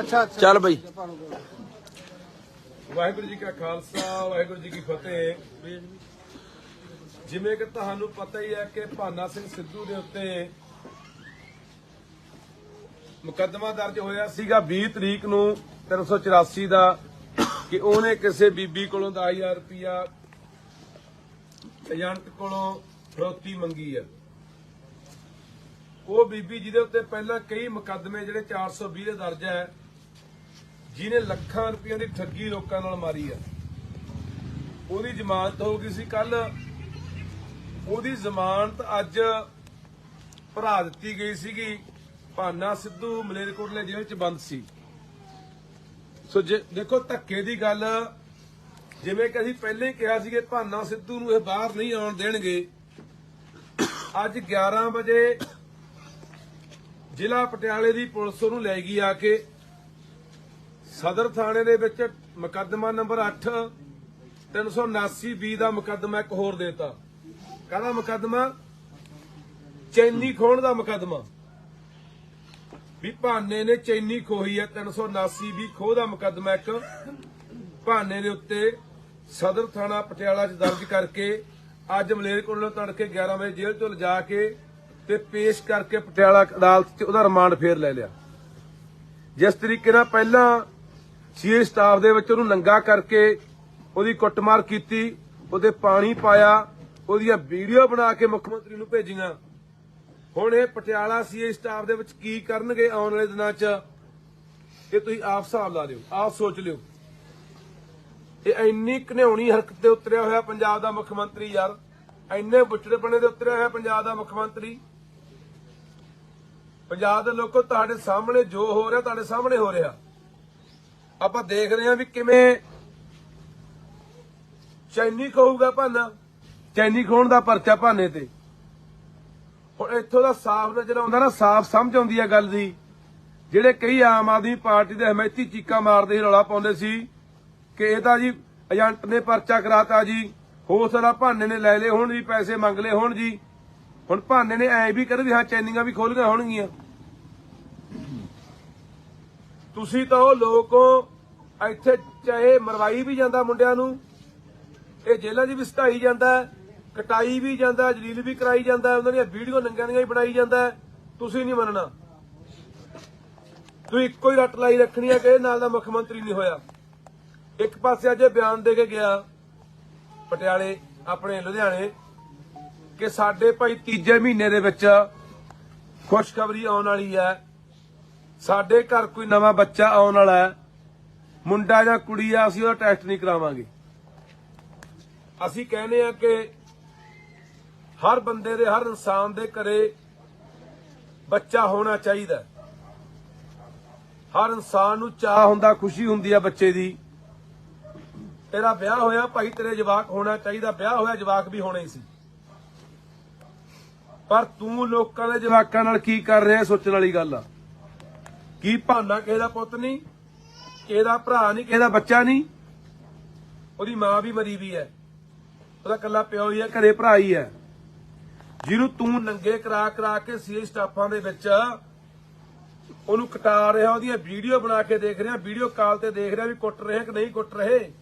ਅੱਛਾ ਚੱਲ ਬਈ। ਵਾਹਿਗੁਰੂ ਜੀ ਕਾ ਖਾਲਸਾ ਵਾਹਿਗੁਰੂ ਜੀ ਕੀ ਫਤਿਹ। ਜਿਵੇਂ ਕਿ ਤੁਹਾਨੂੰ ਪਤਾ ਹੀ ਹੈ ਕਿ ਭਾਨਾ ਸਿੰਘ ਸਿੱਧੂ ਦੇ ਉੱਤੇ ਮੁਕੱਦਮਾ ਦਰਜ ਹੋਇਆ ਸੀਗਾ 20 ਤਰੀਕ ਨੂੰ 384 ਦਾ ਕਿ ਉਹਨੇ ਕਿਸੇ ਬੀਬੀ ਕੋਲੋਂ 10000 ਰੁਪਇਆ ਏਜੰਟ ਕੋਲੋਂ ਫਰੋਤੀ ਮੰਗੀ ਆ। ਉਹ ਬੀਬੀ ਜਿਹਦੇ ਉੱਤੇ ਪਹਿਲਾਂ ਕਈ ਮੁਕੱਦਮੇ ਜਿਹੜੇ 420 ਦੇ ਦਰਜ ਹੈ, ਜਿਹਨੇ ਲੱਖਾਂ ਰੁਪਈਆਂ ਦੀ ਠੱਗੀ ਲੋਕਾਂ ਨਾਲ ਮਾਰੀ ਆ ਉਹਦੀ ਜ਼ਮਾਨਤ ਹੋ ਗਈ ਸੀ ਕੱਲ ਉਹਦੀ ਜ਼ਮਾਨਤ ਅੱਜ ਭਰਾ ਦਿੱਤੀ ਗਈ ਸੀਗੀ, ਭਾਨਾ ਸਿੱਧੂ ਮਲੇਰਕੋਟਲੇ ਜੇਲ੍ਹ 'ਚ ਬੰਦ ਸੀ। ਸੋ ਜੇ ਦੇਖੋ ਧੱਕੇ ਦੀ ਗੱਲ, ਜਿਵੇਂ ਕਿ ਅਸੀਂ ਪਹਿਲਾਂ ਹੀ ਕਿਹਾ ਸੀ ਕਿ ਭਾਨਾ ਸਿੱਧੂ ਨੂੰ ਇਹ ਬਾਹਰ ਨਹੀਂ ਆਉਣ ਦੇਣਗੇ। ਅੱਜ 11 ਵਜੇ ਜ਼ਿਲ੍ਹਾ ਪਟਿਆਲੇ ਦੀ ਪੁਲਿਸ ਉਹਨੂੰ ਲੈ ਗਈ ਆ ਕੇ ਸਦਰ ਥਾਣੇ ਦੇ ਵਿੱਚ ਮੁਕੱਦਮਾ ਨੰਬਰ 8 379 ਬੀ ਦਾ ਮੁਕੱਦਮਾ ਇੱਕ ਹੋਰ ਦੇਤਾ। ਕਾਹਦਾ ਮੁਕੱਦਮਾ? ਚੈਨੀ ਖੋਣ ਦਾ ਮੁਕੱਦਮਾ। ਵੀ ਭਾਨੇ ਨੇ ਚੈਨੀ ਖੋਹੀ ਹੈ 379 ਵੀ ਖੋਹ ਦਾ ਮੁਕੱਦਮਾ ਇੱਕ। ਭਾਨੇ ਦੇ ਉੱਤੇ ਸਦਰ ਥਾਣਾ ਪਟਿਆਲਾ 'ਚ ਦਰਜ ਕਰਕੇ ਅੱਜ ਮਲੇਰਕੋਟਲੇ ਤੋਂ ਤੜਕੇ 11 ਵਜੇ ਜੇਲ੍ਹ ਤੋਂ ਲਿਜਾ ਕੇ ਤੇ ਪੇਸ਼ ਕਰਕੇ ਪਟਿਆਲਾ ਅਦਾਲਤ 'ਚ ਉਹਦਾ ਰਿਮਾਂਡ ਫੇਰ ਲੈ ਲਿਆ। ਜਿਸ ਤਰੀਕੇ ਨਾਲ ਪਹਿਲਾਂ ਸੀਏ ਸਟਾਫ ਦੇ ਵਿੱਚ ਉਹਨੂੰ ਨੰਗਾ ਕਰਕੇ ਉਹਦੀ ਕੁੱਟਮਾਰ ਕੀਤੀ, ਉਹਦੇ ਪਾਣੀ ਪਾਇਆ, ਉਹਦੀਆਂ ਵੀਡੀਓ ਬਣਾ ਕੇ ਮੁੱਖ ਮੰਤਰੀ ਨੂੰ ਭੇਜੀਆਂ। ਹੁਣ ਇਹ ਪਟਿਆਲਾ ਸੀਏ ਸਟਾਫ ਦੇ ਵਿੱਚ ਕੀ ਕਰਨਗੇ ਆਉਣ ਵਾਲੇ ਦਿਨਾਂ 'ਚ, ਇਹ ਤੁਸੀਂ ਆਪ ਹਿਸਾਬ ਲਾ ਲਿਓ, ਆਪ ਸੋਚ ਲਿਓ। ਇਹ ਇੰਨੀ ਘਨਿਆਉਣੀ ਹਰਕਤ ਤੇ ਉਤਰਿਆ ਹੋਇਆ ਪੰਜਾਬ ਦਾ ਮੁੱਖ ਮੰਤਰੀ ਯਾਰ, ਇੰਨੇ ਬੁੱਚੜੇਪਣੇ ਦੇ ਉਤਰਿਆ ਹੋਇਆ ਪੰਜਾਬ ਦਾ ਮੁੱਖ ਮੰਤਰੀ। ਪੰਜਾਬ ਦੇ ਲੋਕੋ, ਤੁਹਾਡੇ ਸਾਹਮਣੇ ਜੋ ਹੋ ਰਿਹਾ, ਤੁਹਾਡੇ ਸਾਹਮਣੇ ਹੋ ਰਿਹਾ। ਆਪਾਂ ਦੇਖ ਰਹੇ ਹਾਂ ਵੀ ਕਿਵੇਂ ਚੈਨੀ ਕਹੂਗਾ ਭਾਨਾ। ਚੈਨੀ ਖੋਣ ਦਾ ਪਰਚਾ ਭਾਨੇ ਤੇ। ਹੁਣ ਇੱਥੋਂ ਦਾ ਸਾਫ਼ ਨਜ਼ਰ ਆਉਂਦਾ ਨਾ, ਸਾਫ਼ ਸਮਝ ਆਉਂਦੀ ਹੈ ਗੱਲ ਦੀ। ਜਿਹੜੇ ਕਈ ਆਮ ਆਦਮੀ ਪਾਰਟੀ ਦੇ ਹਮਾਇਤੀ ਚੀਕਾ ਮਾਰਦੇ ਸੀ, ਰੌਲਾ ਪਾਉਂਦੇ ਸੀ, ਕਿ ਇਹ ਤਾਂ ਜੀ ਏਜੰਟ ਨੇ ਪਰਚਾ ਕਰਾਤਾ ਜੀ ਹੋ ਸਕਦਾ ਭਾਨੇ ਨੇ ਲੈ ਲਏ ਹੋਣ ਜੀ, ਪੈਸੇ ਮੰਗ ਲਏ ਹੋਣ ਜੀ। ਹੁਣ ਭਾਨੇ ਨੇ ਐ ਵੀ ਕਰ ਵੀ ਹਾਂ, ਚੈਨੀਆਂ ਵੀ ਖੋਲੀਆਂ ਹੋਣਗੀਆਂ। ਤੁਸੀਂ ਤਾਂ ਉਹ ਲੋਕੋ ਇੱਥੇ ਚਾਹੇ ਮਰਵਾਈ ਵੀ ਜਾਂਦਾ ਮੁੰਡਿਆਂ ਨੂੰ ਇਹ ਜੇਲ੍ਹਾਂ 'ਚ ਵੀ ਸਟਾਈ ਜਾਂਦਾ ਕਟਾਈ ਵੀ ਜਾਂਦਾ ਜਲੀਲ ਵੀ ਕਰਾਈ ਜਾਂਦਾ ਹੈ, ਉਹਨਾਂ ਦੀਆਂ ਵੀਡੀਓ ਨੰਗਿਆਂ ਦੀਆਂ ਵੀ ਬਣਾਈ ਜਾਂਦਾ ਤੁਸੀਂ ਨਹੀਂ ਮੰਨਣਾ। ਤੂੰ ਇੱਕੋ ਹੀ ਰੱਟ ਲਾਈ ਰੱਖਣੀ ਹੈ ਕਿ ਇਹ ਨਾਲ ਦਾ ਮੁੱਖ ਮੰਤਰੀ ਨਹੀਂ ਹੋਇਆ। ਇੱਕ ਪਾਸੇ ਅੱਜ ਇਹ ਬਿਆਨ ਦੇ ਕੇ ਗਿਆ ਪਟਿਆਲੇ ਆਪਣੇ ਲੁਧਿਆਣੇ ਕਿ ਸਾਡੇ ਭਾਈ ਤੀਜੇ ਮਹੀਨੇ ਦੇ ਵਿੱਚ ਖੁਸ਼ਖਬਰੀ ਆਉਣ ਵਾਲੀ ਹੈ। ਸਾਡੇ ਘਰ ਕੋਈ ਨਵਾਂ ਬੱਚਾ ਆਉਣ ਵਾਲਾ ਹੈ, ਮੁੰਡਾ ਜਾਂ ਕੁੜੀ ਆ, ਅਸੀਂ ਉਹਦਾ ਟੈਸਟ ਨਹੀਂ ਕਰਾਵਾਂਗੇ। ਅਸੀਂ ਕਹਿੰਦੇ ਆ ਕਿ ਹਰ ਬੰਦੇ ਦੇ, ਹਰ ਇਨਸਾਨ ਦੇ ਘਰੇ ਬੱਚਾ ਹੋਣਾ ਚਾਹੀਦਾ ਹਰ ਇਨਸਾਨ ਨੂੰ ਚਾਹ ਹੁੰਦਾ, ਖੁਸ਼ੀ ਹੁੰਦੀ ਆ ਬੱਚੇ ਦੀ। ਤੇਰਾ ਵਿਆਹ ਹੋਇਆ, ਭਾਈ ਤੇਰੇ ਜਵਾਕ ਹੋਣਾ ਚਾਹੀਦਾ, ਵਿਆਹ ਹੋਇਆ ਜਵਾਕ ਵੀ ਹੋਣਾ ਹੀ ਸੀ। ਪਰ ਤੂੰ ਲੋਕਾਂ ਦੇ ਜਵਾਕਾਂ ਨਾਲ ਕੀ ਕਰ ਰਿਹਾ, ਸੋਚਣ ਵਾਲੀ ਗੱਲ ਆ। ਕੀ ਭਾਨਾ ਕਿਸੇ ਦਾ ਪੁੱਤ ਨਹੀਂ? ਕਿਸੇ ਦਾ ਭਰਾ ਨਹੀਂ? ਕਿਸੇ ਦਾ ਬੱਚਾ ਨਹੀਂ? ਉਹਦੀ ਮਾਂ ਵੀ ਮਰੀ ਵੀ ਹੈ। ਉਹਦਾ ਕੱਲਾ ਪਿਓ ਹੀ ਹੈ, ਘਰੇ ਭਰਾ ਹੀ ਹੈ। ਜਿਹਨੂੰ ਤੂੰ ਨੰਗੇ ਕਰਾ ਕਰਾ ਕੇ ਸੀ ਸਟਾਫਾਂ ਦੇ ਵਿੱਚ, ਉਹਨੂੰ ਕਟਾ ਰਿਹਾ, ਉਹਦੀਆਂ ਵੀਡੀਓ ਬਣਾ ਕੇ ਦੇਖ ਰਿਹਾ, ਵੀਡੀਓ ਕਾਲ ਤੇ ਦੇਖ ਰਿਹਾ ਵੀ ਕੁੱਟ ਰਹੇ ਕਿ ਨਹੀਂ ਕੁੱਟ ਰਹੇ?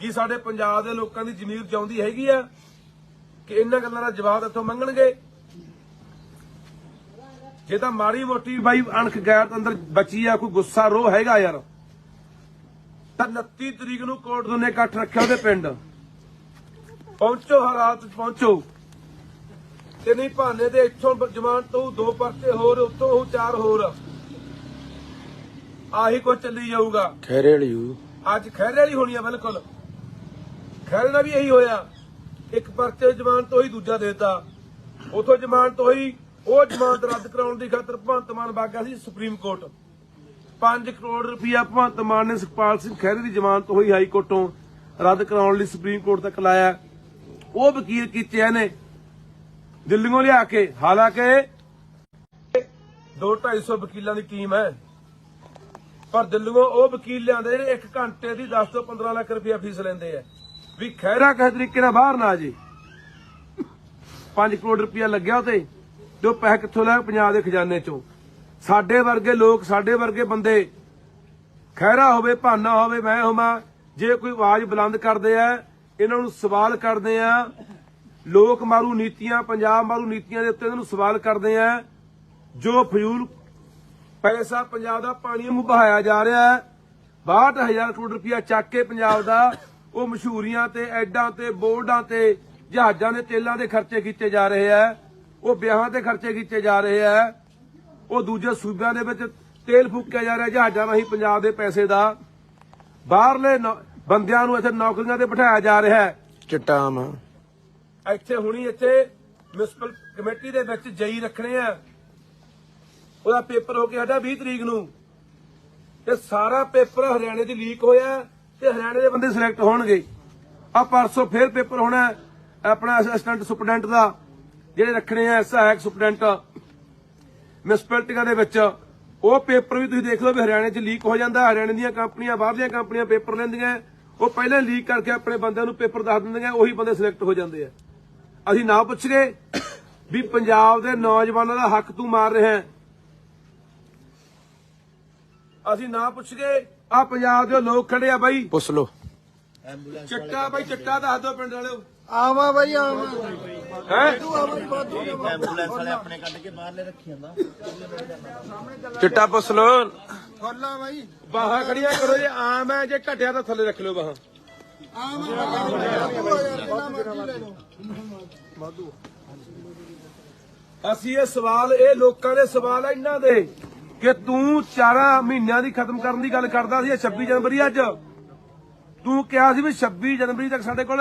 ਕੀ ਸਾਡੇ ਪੰਜਾਬ ਦੇ ਲੋਕਾਂ ਦੀ ਜ਼ਮੀਰ ਜਾਉਂਦੀ ਹੈਗੀ ਆ? ਕਿ ਇਹਨਾਂ ਗੱਲਾਂ ਦਾ ਜਵਾਬ ਇੱਥੋਂ ਮੰਗਣਗੇ? ਜੇ ਤਾਂ ਮਾੜੀ ਮੋਟੀ ਬਾਈ ਅਣਖ ਗੈਰ ਅੰਦਰ ਬਚੀ ਆ ਕੋਈ ਗੁੱਸਾ ਰੋ ਹੈਗਾ ਯਾਰ। ਤਾਂ 29 ਤਰੀਕ ਨੂੰ ਕੋਰਟ ਨੇ ਇਕੱਠ ਰੱਖਿਆ ਉਹਦੇ ਪਿੰਡ। ਪਹੁੰਚੋ ਹਾਲਾਤ ਪਹੁੰਚੋ। ਤੇ ਨਹੀਂ ਭਾਨੇ ਦੇ ਇੱਥੋਂ ਜਮਾਨ ਤੋਂ ਦੋ ਪਰਚੇ ਹੋਰ ਉੱਤੋਂ ਉਹ ਚਾਰ ਹੋਰ। ਆਹੀ ਕੁਝ ਚੱਲੀ ਜਾਊਗਾ। ਖੈਰੇ ਵਾਲੀ ਅੱਜ ਖੈਰੇ ਵਾਲੀ ਹੋਣੀ ਆ ਬਿਲਕੁਲ। ਖੈਰੇ ਨਾਲ ਵੀ ਇਹੀ ਹੋਇਆ। ਇੱਕ ਪਰਚੇ ਜ਼ਮਾਨ ਤੋਂ ਹੀ ਦੂਜਾ ਦੇਤਾ। ਉਥੋਂ ਜ਼ਮਾਨ ਤੋਂ ਹੀ ਉਹ ਜ਼ਮਾਨਤ ਰੱਦ ਕਰਾਉਣ ਦੀ ਖਾਤਰ ਭਗਵੰਤ ਮਾਨ ਬਾਗਾ ਸੀ ਸੁਪਰੀਮ ਕੋਰਟ 5 ਕਰੋੜ ਰੁਪਇਆ ਭਗਵੰਤ ਮਾਨ ਨੇ ਸੁਖਪਾਲ ਸਿੰਘ ਖਹਿਰੇ ਦੀ ਜ਼ਮਾਨਤ ਹੋਈ ਹਾਈ ਕੋਰਟੋਂ ਰੱਦ ਕਰਾਉਣ ਲਈ ਸੁਪਰੀਮ ਕੋਰਟ ਤੱਕ ਲਾਇਆ। ਉਹ ਵਕੀਲ ਕੀਤੇ ਇਹਨੇ ਦਿੱਲੀੋਂ ਲਿਆ ਕੇ। ਹਾਲਾਂਕਿ 2-250 ਵਕੀਲਾਂ ਦੀ ਟੀਮ ਹੈ। ਪਰ ਦਿੱਲੀੋਂ ਉਹ ਵਕੀਲ ਲਿਆਂਦੇ ਜਿਹੜੇ 1 ਘੰਟੇ ਦੀ 10 ਤੋਂ 15 ਲੱਖ ਰੁਪਇਆ ਫੀਸ ਲੈਂਦੇ ਆ। ਵੀ ਖੈਰਾ ਕਿਸੇ ਤਰੀਕੇ ਨਾਲ ਬਾਹਰ ਨਾ ਜੇ। 5 ਕਰੋੜ ਰੁਪਇਆ ਲੱਗਿਆ ਉਤੇ ਜੋ ਪੈਸੇ ਕਿੱਥੋਂ ਲੈ ਪੰਜਾਬ ਦੇ ਖਜ਼ਾਨੇ ਚੋਂ? ਸਾਡੇ ਵਰਗੇ ਲੋਕ, ਸਾਡੇ ਵਰਗੇ ਬੰਦੇ ਖਹਿਰਾ ਹੋਵੇ, ਭਾਨਾ ਹੋਵੇ, ਮੈਂ ਹੋਵਾਂ, ਜੇ ਕੋਈ ਆਵਾਜ਼ ਬੁਲੰਦ ਕਰਦੇ ਆ, ਇਹਨਾਂ ਨੂੰ ਸਵਾਲ ਕਰਦੇ ਆ, ਲੋਕ ਮਾਰੂ ਨੀਤੀਆਂ, ਪੰਜਾਬ ਮਾਰੂ ਨੀਤੀਆਂ ਦੇ ਉੱਤੇ ਇਹਨਾਂ ਨੂੰ ਸਵਾਲ ਕਰਦੇ ਆ, ਜੋ ਫਜ਼ੂਲ ਪੈਸਾ ਪੰਜਾਬ ਦਾ ਪਾਣੀ ਨੂੰ ਬਹਾਇਆ ਜਾ ਰਿਹਾ ਹੈ 62000 ਕਰੋੜ ਰੁਪਇਆ ਚੱਕ ਕੇ ਪੰਜਾਬ ਦਾ, ਉਹ ਮਸ਼ਹੂਰੀਆਂ ਤੇ ਐਡਾਂ ਤੇ ਬੋਰਡਾਂ ਤੇ ਜਹਾਜ਼ਾਂ ਦੇ ਤੇਲਾਂ ਦੇ ਖਰਚੇ ਕੀਤੇ ਜਾ ਰਹੇ ਆ। ਉਹ ਵਿਆਹਾਂ ਤੇ ਖਰਚੇ ਕੀਤੇ ਜਾ ਰਹੇ ਆ। ਉਹ ਦੂਜੇ ਸੂਬਿਆਂ ਦੇ ਵਿੱਚ ਤੇਲ ਫੂਕਿਆ ਜਾ ਰਿਹਾ ਜਹਾਜ਼ਾਂ ਰਾਹੀਂ ਪੰਜਾਬ ਦੇ ਪੈਸੇ ਦਾ। ਬਾਹਰਲੇ ਬੰਦਿਆਂ ਨੂੰ ਇੱਥੇ ਨੌਕਰੀਆਂ ਤੇ ਬਿਠਾਇਆ ਜਾ ਰਿਹਾ ਹੈ। ਚਿੱਟਾ ਆਮ ਇੱਥੇ ਹੁਣੀ ਇੱਥੇ ਮਿਊਨਿਸਪਲ ਕਮੇਟੀ ਦੇ ਵਿੱਚ ਜਈ ਰੱਖਣੇ ਆ। ਉਹਦਾ ਪੇਪਰ ਹੋ ਕੇ ਸਾਡਾ 20 ਤਰੀਕ ਨੂੰ। ਤੇ ਸਾਰਾ ਪੇਪਰ ਹਰਿਆਣੇ ਦੀ ਲੀਕ ਹੋਇਆ ਤੇ ਹਰਿਆਣੇ ਦੇ ਬੰਦੇ ਸਿਲੈਕਟ ਹੋਣਗੇ। ਆ ਪਰਸੋਂ ਫੇਰ ਪੇਪਰ ਹੋਣਾ ਆਪਣਾ ਅਸਿਸਟੈਂਟ ਸੁਪਰਡੈਂਟ ਦਾ। ਜਿਹੜੇ ਰੱਖਣੇ ਆ ਸਹਾਇਕ ਸੁਪਰਡੈਂਟ ਮਿਊਨਿਸਪੈਲਿਟੀਆਂ ਦੇ ਵਿੱਚ ਉਹ ਪੇਪਰ ਵੀ ਤੁਸੀਂ ਦੇਖ ਲਓ ਵੀ ਹਰਿਆਣੇ 'ਚ ਲੀਕ ਹੋ ਜਾਂਦਾ ਹਰਿਆਣੇ ਦੀਆਂ ਕੰਪਨੀਆਂ ਬਾਹਰਲੀਆਂ ਕੰਪਨੀਆਂ ਪੇਪਰ ਲੈਂਦੀਆਂ ਉਹ ਪਹਿਲਾਂ ਲੀਕ ਕਰਕੇ ਆਪਣੇ ਬੰਦਿਆਂ ਨੂੰ ਪੇਪਰ ਦੱਸ ਦਿੰਦੀਆਂ ਉਹੀ ਬੰਦੇ ਸਿਲੈਕਟ ਹੋ ਜਾਂਦੇ ਆ। ਅਸੀਂ ਨਾ ਪੁੱਛ ਗਏ ਵੀ ਪੰਜਾਬ ਦੇ ਨੌਜਵਾਨਾਂ ਦਾ ਹੱਕ ਤੂੰ ਮਾਰ ਰਿਹਾ ਹੈ। ਅਸੀਂ ਨਾ ਪੁੱਛ ਗਏ ਆ ਪੰਜਾਬ ਦੇ ਲੋਕ ਖੜੇ ਆ ਬਾਈ। ਪੁੱਛ ਲੋ ਚਿੱਟਾ ਬਾਈ ਚਿੱਟਾ ਦੱਸ ਦਿਓ ਪਿੰਡ ਵਾਲਿਓ। ਆਵਾ ਬਾਈ ਆਵਾ। ਹੈ? ਐਂਬੂਲੈਂਸ ਵਾਲੇ ਆਪਣੇ ਕੱਢ ਕੇ ਬਾਹਰਲੇ ਰੱਖੀ ਜਾਂਦਾ। ਚਿੱਟਾ ਪੁੱਛ ਲੋ ਖੋਲਾ ਬਾਈ। ਬਾਹਾਂ ਖੜੀਆਂ ਕਰੋ ਜੇ ਆਮ ਹੈ ਜੇ ਘਟਿਆ ਤਾਂ ਥੱਲੇ ਰੱਖ ਲਿਓ ਬਾਹਾਂ। ਅਸੀਂ ਇਹ ਸਵਾਲ ਇਹ ਲੋਕਾਂ ਦੇ ਸਵਾਲ ਆ ਇਹਨਾਂ ਦੇ। ਕਿ ਤੂੰ 4 ਮਹੀਨਿਆਂ ਦੀ ਖਤਮ ਕਰਨ ਦੀ ਗੱਲ ਕਰਦਾ ਸੀ ਇਹ 26 ਜਨਵਰੀ ਅੱਜ। ਤੂੰ ਕਿਹਾ ਸੀ ਵੀ 26 ਜਨਵਰੀ ਤੱਕ ਸਾਡੇ ਕੋਲ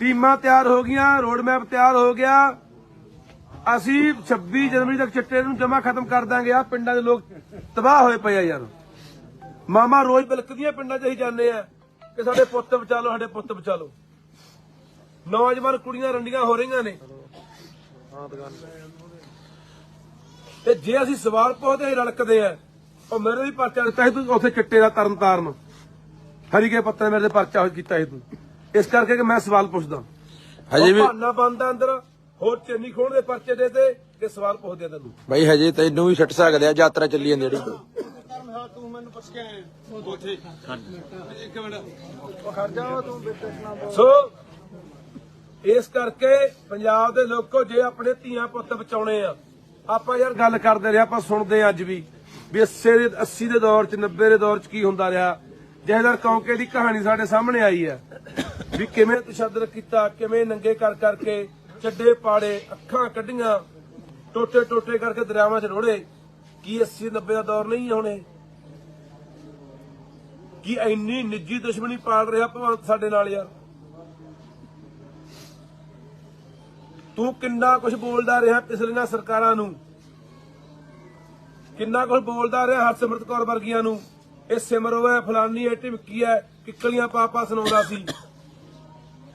ਟੀਮਾਂ ਤਿਆਰ ਹੋ ਗਈਆਂ ਰੋਡ ਮੈਪ ਤਿਆਰ ਹੋ ਗਿਆ। ਅਸੀਂ 26 ਜਨਵਰੀ ਤੱਕ ਚਿੱਟੇ ਨੂੰ ਜਮਾ ਖਤਮ ਕਰ ਦਾਂਗੇ। ਆ ਪਿੰਡਾਂ ਦੇ ਲੋਕ ਤਬਾਹ ਹੋਏ ਪਏ ਆ ਯਾਰ। ਮਾਮਾ ਰੋਜ਼ ਬਿਲਕਦੀਆਂ ਪਿੰਡਾਂ 'ਚ ਹੀ ਜਾਂਦੇ ਆ ਕਿ ਸਾਡੇ ਪੁੱਤ ਬਚਾ ਲਓ, ਸਾਡੇ ਪੁੱਤ ਬਚਾ ਲਓ। ਨੌਜਵਾਨ ਕੁੜੀਆਂ ਰੰਡੀਆਂ ਹੋ ਰਹੀਆਂ ਨੇ। ਤੇ ਜੇ ਅਸੀਂ ਸਵਾਲ ਪੁੱਛਦੇ ਰੜਕਦੇ ਆ, ਉਹ ਮੇਰੇ ਵੀ ਪਰਚਾ ਦਿੱਤਾ ਸੀ ਤੂੰ ਉੱਥੇ ਚਿੱਟੇ ਦਾ ਤਰਨ ਤਾਰਨ। ਹਰੀਕੇ ਪੱਤਰ ਮੇਰੇ ਤੇ ਪਰਚਾ ਕੀਤਾ ਸੀ ਤੂੰ। ਇਸ ਕਰਕੇ ਕਿ ਮੈਂ ਸਵਾਲ ਪੁੱਛਦਾ। ਹਜੇ ਵੀ ਭਾਨਾ ਬੰਦਾ ਅੰਦਰ ਹੋਰ ਚੰਨੀ ਖੋਣ ਦੇ ਪਰਚੇ ਦੇ ਤੇ ਕਿ ਸਵਾਲ ਪੁੱਛਦੇ ਆ ਤੈਨੂੰ। ਬਾਈ ਹਜੇ ਤੈਨੂੰ ਵੀ ਛੱਡ ਸਕਦੇ ਆ ਯਾਤਰਾ ਚੱਲੀ ਜਾਂਦੀ ਜਿਹੜੀ ਤੂੰ ਮੈਨੂੰ ਪੁੱਛ ਕੇ ਉੱਥੇ ਇੱਕ ਮਿੰਟ ਸੋ ਇਸ ਕਰਕੇ ਪੰਜਾਬ ਦੇ ਲੋਕੋ ਜੇ ਆਪਣੇ ਧੀਆਂ ਪੁੱਤ ਬਚਾਉਣੇ ਆ ਆਪਾਂ ਯਾਰ ਗੱਲ ਕਰਦੇ ਰਹੇ ਆਪਾਂ ਸੁਣਦੇ ਅੱਜ ਵੀ ਵੀ 80 ਦੇ 80 ਦੇ ਦੌਰ ਚ 90 ਦੇ ਦੌਰ ਚ ਕੀ ਹੁੰਦਾ ਰਿਹਾ। ਜਹਦਰ ਕੌਂਕੇ ਦੀ ਕਹਾਣੀ ਸਾਡੇ ਸਾਹਮਣੇ ਆਈ ਹੈ। ਵੀ ਕਿਵੇਂ ਤਸ਼ੱਦਦ ਕੀਤਾ, ਕਿਵੇਂ ਨੰਗੇ ਕਰ ਕਰਕੇ ਚੱਡੇ ਪਾੜੇ, ਅੱਖਾਂ ਕੱਢੀਆਂ, ਟੋਟੇ ਟੋਟੇ ਕਰਕੇ ਦਰਿਆਵਾਂ 'ਚ ਰੋੜੇ, ਕੀ 80 90 ਦਾ ਦੌਰ ਨਹੀਂ ਹੈ ਹੁਣ? ਇਹ ਕੀ ਇੰਨੀ ਨਿੱਜੀ ਦੁਸ਼ਮਣੀ ਪਾਲ ਰਿਹਾ ਭਗਵੰਤ ਸਾਡੇ ਨਾਲ ਯਾਰ? ਤੂੰ ਕਿੰਨਾ ਕੁਝ ਬੋਲਦਾ ਰਿਹਾ ਪਿਛਲੀਆਂ ਸਰਕਾਰਾਂ ਨੂੰ? ਕਿੰਨਾ ਕੁਝ ਬੋਲਦਾ ਰਿਹਾ ਹਰਸਿਮਰਤ ਕੌਰ ਵਰਗੀਆਂ ਨੂੰ? ਇਹ ਸਿਮਰੋ ਹੈ ਫਲਾਨੀ ਹੈ ਢਿਮਕੀ ਹੈ? ਕਿੱਕਲੀਆਂ ਪਾਪਾ ਸੁਣਾਉਂਦਾ ਸੀ।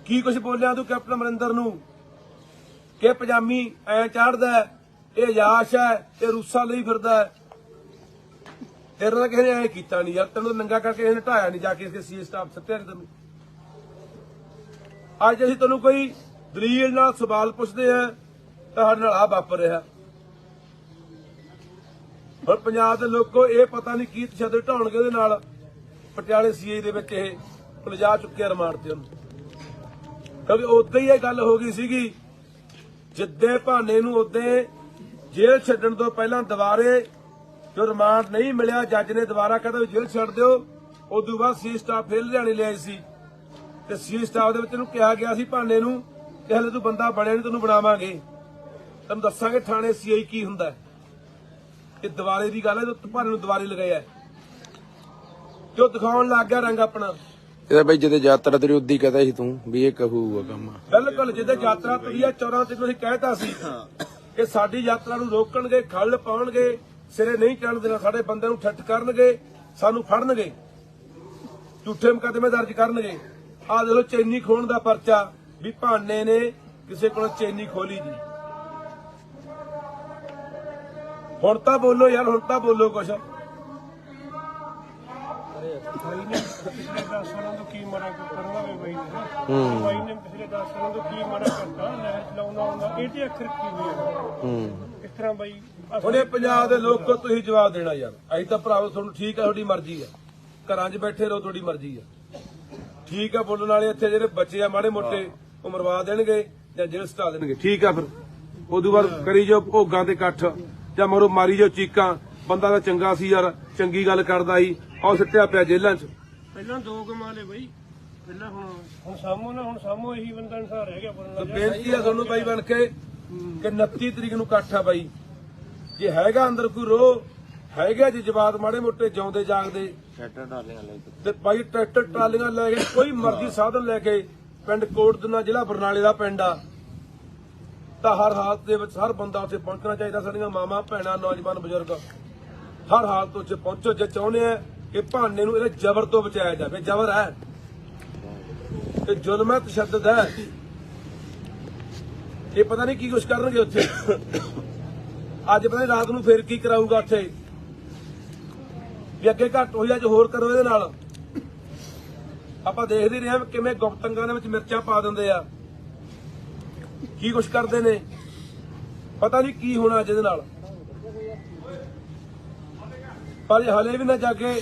ਕੀ ਕੁਝ ਬੋਲਿਆ ਤੂੰ ਕੈਪਟਨ ਅਮਰਿੰਦਰ ਨੂੰ? ਕਿ ਪਜਾਮੀ ਐ ਚੜਦਾ ਇਹ ਯਾਸ਼ ਹੈ, ਇਹ ਰੂਸਾ ਲਈ ਫਿਰਦਾ ਤੇਰੇ ਨਾਲ ਕਿਸੇ ਨੇ ਐ ਕੀਤਾ ਨਹੀਂ ਯਾਰ, ਤੈਨੂੰ ਨੰਗਾ ਕਰਕੇ ਇਹਨੇ ਢਾਇਆ ਨਹੀਂ ਜਾ ਕੇ ਇਸਕੇ ਸੀ ਸਟਾਫ ਸੱਤਿਆ ਨਹੀਂ ਤੈਨੂੰ। ਅੱਜ ਅਸੀਂ ਤੈਨੂੰ ਕੋਈ ਦਲੀਲ ਨਾਲ ਸਵਾਲ ਪੁੱਛਦੇ ਆ ਤਾਂ ਸਾਡੇ ਨਾਲ ਆ ਵਾਪਰ ਰਿਹਾ। ਹੁਣ ਪੰਜਾਬ ਦੇ ਲੋਕੋ ਇਹ ਪਤਾ ਨਹੀਂ ਕੀ ਤਸ਼ੱਦਦ ਢਾਉਣਗੇ ਉਹਦੇ ਨਾਲ। ਪਟਿਆਲੇ ਸੀਏ ਦੇ ਵਿੱਚ ਇਹ ਲਿਜਾ ਚੁੱਕਿਆ ਰਿਮਾਂਡ ਤੇ ਉਹਨੂੰ। ਕਿਉਂਕਿ ਉਦੋਂ ਹੀ ਇਹ ਗੱਲ ਹੋ ਗਈ ਸੀਗੀ, ਜਿੱਦੇ ਭਾਨੇ ਨੂੰ ਉਦੋਂ ਜੇਲ੍ਹ ਛੱਡਣ ਤੋਂ ਪਹਿਲਾਂ ਦੁਬਾਰੇ ਜੋ ਰਿਮਾਂਡ ਨਹੀਂ ਮਿਲਿਆ, ਜੱਜ ਨੇ ਦੁਬਾਰਾ ਕਹਿੰਦਾ ਵੀ ਜੇਲ੍ਹ ਛੱਡ ਦਿਓ, ਉਦੋਂ ਬਾਅਦ ਸੀ ਸਟਾਫ ਫੇਰ ਲਿਆਣੇ ਲਿਆਈ ਸੀ। ਤੇ ਸੀ ਸਟਾਫ ਦੇ ਵਿੱਚ ਇਹਨੂੰ ਕਿਹਾ ਗਿਆ ਸੀ ਭਾਨੇ ਨੂੰ ਕਿ ਹਲੇ ਤੂੰ ਬੰਦਾ ਬਣਿਆ ਨਹੀਂ, ਤੈਨੂੰ ਬਣਾਵਾਂਗੇ। ਤੈਨੂੰ ਦੱਸਾਂਗੇ ਥਾਣੇ ਸੀਆਈ ਕੀ ਹੁੰਦਾ ਇਹ ਦੁਬਾਰੇ ਦੀ ਗੱਲ ਹੈ, ਤੇ ਭਾਨੇ ਨੂੰ ਦੁਬਾਰੇ ਲਗਾਇਆ ਹੈ। ਤੇ ਉਹ ਦਿਖਾਉਣ ਲੱਗ ਗਿਆ ਰੰਗ ਆਪਣਾ। ਇਹਦਾ ਬਾਈ ਜਦੋਂ ਯਾਤਰਾ ਤੇਰੀ ਉਦੀ ਕਹਦਾ ਸੀ ਤੂੰ, ਵੀ ਇਹ ਕਹੂਗਾ ਕੰਮ। ਬਿਲਕੁਲ ਜਿੱਦੇ ਯਾਤਰਾ ਤੁਰੀ ਆ 14 ਤੇ ਤੁਸੀਂ ਕਹਿਤਾ ਸੀ ਕਿ ਸਾਡੀ ਯਾਤਰਾ ਨੂੰ ਰੋਕਣਗੇ, ਖੱਲ ਪਾਉਣਗੇ, ਸਿਰੇ ਨਹੀਂ ਚੜਨ ਦੇਣਾ, ਸਾਡੇ ਬੰਦੇ ਨੂੰ ਠੱਠ ਕਰਨਗੇ, ਸਾਨੂੰ ਫੜਨਗੇ, ਝੂਠੇ ਮੁਕੱਦਮੇ ਦਰਜ ਕਰਨਗੇ। ਆਹ ਦੇਖੋ ਚੈਨੀ ਖੋਣ ਦਾ ਪਰਚਾ, ਵੀ ਭਾਨੇ ਨੇ ਕਿਸੇ ਕੋਲ ਚੈਨੀ ਖੋਲੀ ਜੀ। ਹੁਣ ਤਾਂ ਬੋਲੋ ਯਾਰ, ਹੁਣ ਤਾਂ ਬੋਲੋ ਕੁਛ ਬਾਈ ਨੇ ਪਿਛਲੇ 10 ਸਾਲਾਂ ਤੋਂ ਕੀ ਮਾੜਾ ਕਰਨਾ ਵੇ ਬਾਈ ਨੇ? ਹੂੰ। ਬਾਈ ਨੇ ਪਿਛਲੇ 10 ਸਾਲਾਂ ਤੋਂ ਕੀ ਮਾੜਾ ਕਰਤਾ? ਨਹਿਰ ਚਲਾਉਣਾ ਹੁੰਦਾ ਇਹ ਤੇ ਅੱਖਰ ਕੀ ਹੋਇਆ ਹੂੰ। ਇਸ ਤਰ੍ਹਾਂ ਬਾਈ ਅਸ- ਹੁਣ ਇਹ ਪੰਜਾਬ ਦੇ ਲੋਕੋ ਤੁਸੀਂ ਜਵਾਬ ਦੇਣਾ ਯਾਰ। ਅਸੀਂ ਤਾਂ ਭਰਾਵੋ ਤੁਹਾਨੂੰ ਠੀਕ ਹੈ ਤੁਹਾਡੀ ਮਰਜ਼ੀ ਆ। ਘਰਾਂ 'ਚ ਬੈਠੇ ਰਹੋ ਤੁਹਾਡੀ ਮਰਜ਼ੀ ਆ। ਠੀਕ ਆ ਬੋਲਣ ਵਾਲੇ ਇੱਥੇ ਜਿਹੜੇ ਬੱਚੇ ਆ ਮਾੜੇ ਮੋਟੇ ਉਹ ਮਰਵਾ ਦੇਣਗੇ ਜਾਂ ਜੇਲ੍ਹ ਸਟਾ ਦੇਣਗੇ। ਠੀਕ ਆ ਫਿਰ। ਉਦੋਂ ਬਾਅਦ ਕਰੀ ਜੋ ਭੋਗਾਂ ਤੇ ਇਕੱਠ ਜਾਂ ਮਰੋ ਮਾਰੀ ਜੋ ਚੀਕਾਂ। ਬੰਦਾ ਤਾਂ ਚੰਗਾ ਸੀ ਯਾਰ ਚੰਗੀ ਗੱਲ ਕਰਦਾ ਸੀ ਉਹ ਸਿੱਟਿਆ ਪਿਆ ਜੇਲ੍ਹਾਂ 'ਚ। ਪਹਿਲਾਂ ਦੋ ਕਮਾ ਲਏ ਬਾਈ। ਪਹਿਲਾਂ ਹੁਣ ਹੁਣ ਸਾਮੋ ਨਾ ਹੁਣ ਸਾਮੋ ਇਹੀ ਬੰਦਾ ਇਨਸਾਰ ਰਹਿ ਗਿਆ ਬੋਲਣ ਤੇ ਬੇਨਤੀ ਆ ਤੁਹਾਨੂੰ ਬਾਈ ਬਣ ਕੇ ਕਿ 29 ਤਰੀਕ ਨੂੰ ਇਕੱਠ ਆ ਬਾਈ। ਜੇ ਹੈਗਾ ਅੰਦਰ ਕੋਈ ਰੋ ਹੈਗਾ ਜੇ ਜਵਾਬ ਮਾੜੇ ਮੋਟੇ ਜਿਉਂਦੇ ਜਾਗਦੇ। ਤੇ ਬਾਈ ਟਰੈਕਟਰ ਟਰਾਲੀਆਂ ਲੈ ਕੇ ਕੋਈ ਮਰਜ਼ੀ ਸਾਧਨ ਲੈ ਕੇ ਪਿੰਡ ਕੋਟਦਨਾ ਜ਼ਿਲ੍ਹਾ ਬਰਨਾਲੇ ਦਾ ਪਿੰਡ ਆ। ਤਾਂ ਹਰ ਹਾਲਤ ਦੇ ਵਿੱਚ ਹਰ ਬੰਦਾ ਉੱਥੇ ਪਹੁੰਚਣਾ ਚਾਹੀਦਾ ਸਾਡੀਆਂ ਮਾਵਾਂ ਭੈਣਾਂ ਨੌਜਵਾਨ ਬਜ਼ੁਰਗ। ਹਰ ਹਾਲਤ ਤੋਂ ਉੱਥੇ ਪਹੁੰਚੋ ਜੇ ਚਾਹੁੰਦੇ ਆ ਕਿ ਭਾਨੇ ਨੂੰ ਇਹਦੇ ਜ਼ਬਰ ਤੋਂ ਬਚਾਇਆ ਜਾਵੇ, ਜ਼ਬਰ ਹੈ। ਇਹ ਜ਼ੁਲਮ ਹੈ, ਤਸ਼ੱਦਦ ਹੈ। ਇਹ ਪਤਾ ਨਹੀਂ ਕੀ ਕੁਛ ਕਰਨਗੇ ਉੱਥੇ। ਅੱਜ ਪਤਾ ਨਹੀਂ ਰਾਤ ਨੂੰ ਫੇਰ ਕੀ ਕਰਾਊਗਾ ਉੱਥੇ। ਵੀ ਅੱਗੇ ਘੱਟ ਹੋਈ, ਅੱਜ ਹੋਰ ਕਰੋ ਇਹਦੇ ਨਾਲ। ਆਪਾਂ ਦੇਖਦੇ ਰਹੇ ਹਾਂ ਕਿਵੇਂ ਗੁਪਤੰਗਾਂ ਦੇ ਵਿੱਚ ਮਿਰਚਾਂ ਪਾ ਦਿੰਦੇ ਆ। ਕੀ ਕੁਛ ਕਰਦੇ ਨੇ। ਪਤਾ ਨਹੀਂ ਕੀ ਹੋਣਾ ਅੱਜ ਇਹਦੇ ਨਾਲ। ਪਰ ਹਲੇ ਵੀ ਨਾ ਜਾ ਕੇ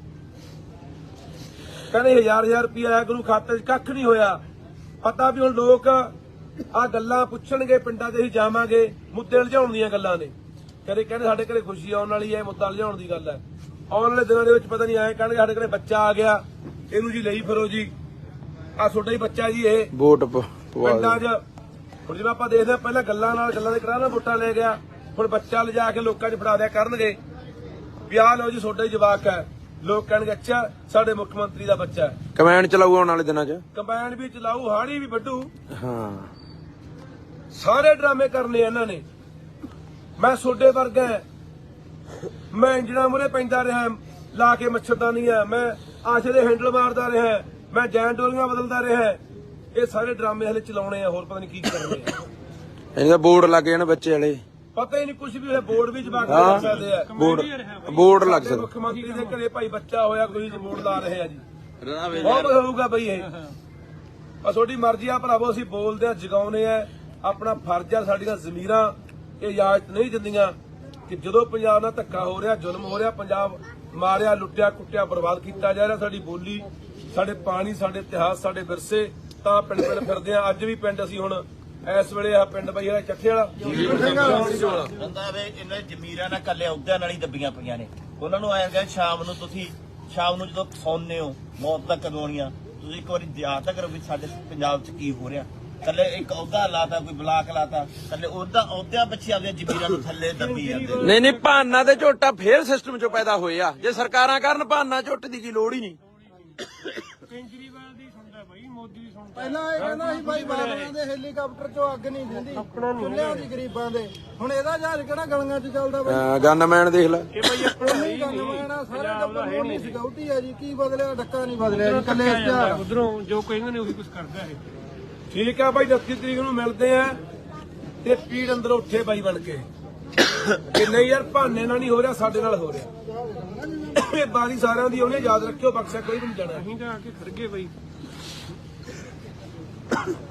ਕਹਿੰਦੇ ਹਜ਼ਾਰ ਹਜ਼ਾਰ ਰੁਪਏ ਆਇਆ ਗੁਰੂ ਖਾਤੇ 'ਚ ਕੱਖ ਨਹੀਂ ਹੋਇਆ। ਪਤਾ ਵੀ ਹੁਣ ਲੋਕ ਆ ਗੱਲਾਂ ਪੁੱਛਣਗੇ ਪਿੰਡਾਂ 'ਚ ਅਸੀਂ ਜਾਵਾਂਗੇ ਮੁੱਦੇ ਲਜਾਉਣ ਦੀਆਂ ਗੱਲਾਂ ਨੇ। ਕਦੇ ਕਹਿੰਦੇ ਸਾਡੇ ਘਰੇ ਖੁਸ਼ੀ ਆਉਣ ਵਾਲੀ ਹੈ ਮੁੱਦਾ ਲਜਾਉਣ ਦੀ ਗੱਲ ਹੈ। ਆਉਣ ਵਾਲੇ ਦਿਨਾਂ ਦੇ ਵਿੱਚ ਪਤਾ ਨਹੀਂ ਆਏ ਕਹਿਣਗੇ ਸਾਡੇ ਘਰੇ ਬੱਚਾ ਆ ਗਿਆ ਇਹਨੂੰ ਜੀ ਲਈ ਫਿਰੋ ਜੀ। ਆ ਤੁਹਾਡਾ ਹੀ ਬੱਚਾ ਜੀ ਇਹ। ਵੋਟ ਪਿੰਡਾਂ 'ਚ ਹੁਣ ਜਿਵੇਂ ਆਪਾਂ ਦੇਖਦੇ ਹਾਂ ਪਹਿਲਾਂ ਗੱਲਾਂ ਨਾਲ ਗੱਲਾਂ ਦੇ ਕਰਾ ਨਾ ਵੋਟਾਂ ਲੈ ਗਿਆ। ਹੁਣ ਬੱਚਾ ਲਿਜਾ ਕੇ ਲੋਕਾਂ 'ਚ ਫੜਾ ਦਿਆ ਕਰਨਗੇ। ਵੀ ਆਹ ਲਓ ਜੀ ਤੁਹਾਡਾ ਹੀ ਜਵਾਕ ਹੈ। ਲੋਕ ਕਹਿਣਗੇ ਅੱਛਾ ਸਾਡੇ ਮੁੱਖ ਮੰਤਰੀ ਦਾ ਬੱਚਾ ਹੈ। ਕਮੈਂਡ ਚਲਾਊ ਆਉਣ ਵਾਲੇ ਦਿਨਾਂ 'ਚ? ਕੰਬਾਈਨ ਵੀ ਚਲਾਊ ਹਾੜੀ ਵੀ ਵੱਢੂ। ਹਾਂ। ਸਾਰੇ ਡਰਾਮੇ ਕਰਨੇ ਇਹਨਾਂ ਨੇ। ਮੈਂ ਸੋਡੇ ਵਰਗਾ ਹਾਂ। ਮੈਂ ਇੰਜਣਾ ਮੁਰੇ ਪੈਂਦਾ ਰਿਹਾ ਲਾ ਕੇ ਮੱਛਰਦਾਨੀ ਆ ਮੈਂ ਆਸ਼ੇ ਦੇ ਹੈਂਡਲ ਮਾਰਦਾ ਰਿਹਾ ਮੈਂ ਜੈਨ ਡੋਲੀਆਂ ਬਦਲਦਾ ਰਿਹਾ ਇਹ ਸਾਰੇ ਡਰਾਮੇ ਹਲੇ ਚਲਾਉਣੇ ਆ ਹੋਰ ਪਤਾ ਨਹੀਂ ਕੀ ਕਰਨੇ ਆ। ਇਹਦਾ ਬੋਰਡ ਲੱਗ ਜਾਣ ਬੱਚੇ ਵਾਲੇ। ਪਤਾ ਹੀ ਨਹੀਂ ਕੁਝ ਵੀ ਹੋਇਆ ਬੋਰਡ ਵੀ ਜਵਾਕ। ਲੱਗ ਸਕਦੇ ਆ। ਬੋਰਡ ਬੋਰਡ ਲੱਗ ਸਕਦਾ। ਮੁੱਖ ਮੰਤਰੀ ਦੇ ਘਰੇ ਭਾਈ ਬੱਚਾ ਹੋਇਆ ਕੋਈ ਬੋਰਡ ਲਾ ਰਹੇ ਆ ਜੀ। ਬਹੁਤ ਕੁਝ ਹੋਊਗਾ ਬਈ ਇਹ। ਆ ਤੁਹਾਡੀ ਮਰਜ਼ੀ ਆ ਭਰਾਵੋ ਅਸੀਂ ਬੋਲਦੇ ਆ ਜਗਾਉਨੇ ਆ। ਆਪਣਾ ਫਰਜ਼ ਆ ਸਾਡੀਆਂ ਜ਼ਮੀਰਾਂ ਇਹ ਇਜਾਜ਼ਤ ਨਹੀਂ ਦਿੰਦੀਆਂ ਕਿ ਜਦੋਂ ਪੰਜਾਬ ਨਾਲ ਧੱਕਾ ਹੋ ਰਿਹਾ ਜ਼ੁਲਮ ਹੋ ਰਿਹਾ ਪੰਜਾਬ ਮਾਰਿਆ ਲੁੱਟਿਆ ਕੁੱਟਿਆ ਬਰਬਾਦ ਕੀਤਾ ਜਾ ਰਿਹਾ ਸਾਡੀ ਬੋਲੀ ਸਾਡੇ ਪਾਣੀ ਸਾਡੇ ਇਤਿਹਾਸ ਸਾਡੇ ਵਿਰਸੇ ਤਾਂ ਪਿੰਡ ਪਿੰਡ ਫਿਰਦੇ ਆ। ਅੱਜ ਵੀ ਪਿੰਡ ਅਸੀਂ ਹੁਣ ਇਸ ਵੇਲੇ ਆ ਪਿੰਡ ਬਈ ਜਿਹੜਾ ਚੱਠੇ ਵਾਲਾ। ਕਹਿੰਦਾ ਵੇ ਇਹਨਾਂ ਜ਼ਮੀਰਾਂ ਨਾਲ ਕੱਲੇ ਅਹੁਦਿਆਂ ਨਾਲ ਹੀ ਦੱਬੀਆਂ ਪਈਆਂ ਨੇ। ਉਹਨਾਂ ਨੂੰ ਆਇਆ ਗਿਆ ਸ਼ਾਮ ਨੂੰ ਤੁਸੀਂ ਸ਼ਾਮ ਨੂੰ ਜਦੋਂ ਸੌਂਦੇ ਹੋ ਮੌਤ ਤੱਕ ਕਦੋਣੀਆਂ ਤੁਸੀਂ ਇੱਕ ਵਾਰੀ ਯਾਦ ਤਾਂ ਕਰੋ ਵੀ ਸਾਡੇ ਪੰਜਾਬ 'ਚ ਕੀ ਹੋ ਰਿਹਾ। ਕੱਲੇ ਇੱਕ ਅਹੁਦਾ ਲਾਤਾ ਕੋਈ ਬਲਾਕ ਲਾਤਾ ਕੱਲੇ ਉਹਦਾ ਅਹੁਦਿਆਂ ਪਿੱਛੇ ਆਪਦੀਆਂ ਜ਼ਮੀਰਾਂ ਨੂੰ ਥੱਲੇ ਦੱਬੀ ਜਾਂਦੇ ਨਹੀਂ ਨਹੀਂ ਭਾਨਾ ਤੇ ਝੋਟਾ ਫੇਰ ਸਿਸਟਮ 'ਚੋਂ ਪੈਦਾ ਹੋਏ ਆ ਜੇ ਸਰਕਾਰਾਂ ਕਰਨ ਭਾਨਾ ਝੋਟ ਦੀ ਕੀ ਲੋੜ ਹੀ ਨਹੀਂ। ਕੇਜਰੀਵਾਲ ਮੋਦੀ ਦੀ ਸੁਣਦਾ ਪਹਿਲਾਂ ਇਹ ਕਹਿੰਦਾ ਸੀ ਭਾਈ ਬਾਬਿਆਂ ਦੇ ਹੈਲੀਕਾਪਟਰ ਚੋਂ ਅੱਗ ਨਹੀਂ ਦਿੰਦੀ। ਚੁੱਲ੍ਹਿਆਂ ਦੀ ਗਰੀਬਾਂ ਦੇ। ਹੁਣ ਇਹਦਾ ਜਹਾਜ਼ ਕਿਹੜਾ ਗਲੀਆਂ 'ਚ ਚੱਲਦਾ ਬਾਈ? ਗਨਮੈਨ ਦੇਖ ਲੈ। ਇਹ ਬਾਈ ਆਪਣਾ ਨਹੀਂ ਗੱਲ ਮੈਣਾ ਸਾਰੇ ਟੱਬਰ ਨਹੀਂ ਸਿਕਿਉਰਟੀ ਆ ਜੀ। ਕੀ ਬਦਲਿਆ ਡੱਕਾ ਨਹੀਂ ਬਦਲਿਆ ਜੀ ਕੱਲੇ ਉਧਰੋਂ ਜੋ ਕਹਿੰਦੇ ਨੇ ਉਹੀ ਕੁਝ ਕਰਦਾ ਇਹ। ਠੀਕ ਆ ਬਾਈ 29 ਤਰੀਕ ਨੂੰ ਮਿਲਦੇ ਆ ਤੇ ਪੀੜ ਅੰਦਰ ਉੱਠੇ ਬਾਈ ਬਣ ਕੇ। ਕਿ ਨਹੀਂ ਯਾਰ ਭਾਨੇ ਨਾਲ ਨਹੀਂ ਹੋ ਰਿਹਾ ਸਾਡੇ ਨਾਲ ਹੋ ਰਿਹਾ। ਇਹ ਬਾਣੀ ਸਾਰਿਆਂ ਦੀ ਉਹਨੇ ਯਾਦ ਰੱਖਿਓ ਬਖਸ਼ਾ ਕੋਈ ਵੀ ਨਹੀਂ ਜਾਣਾ। ਅਸੀਂ ਤਾਂ ਆ ਕੇ ਖੜ ਗਏ ਬਾਈ। you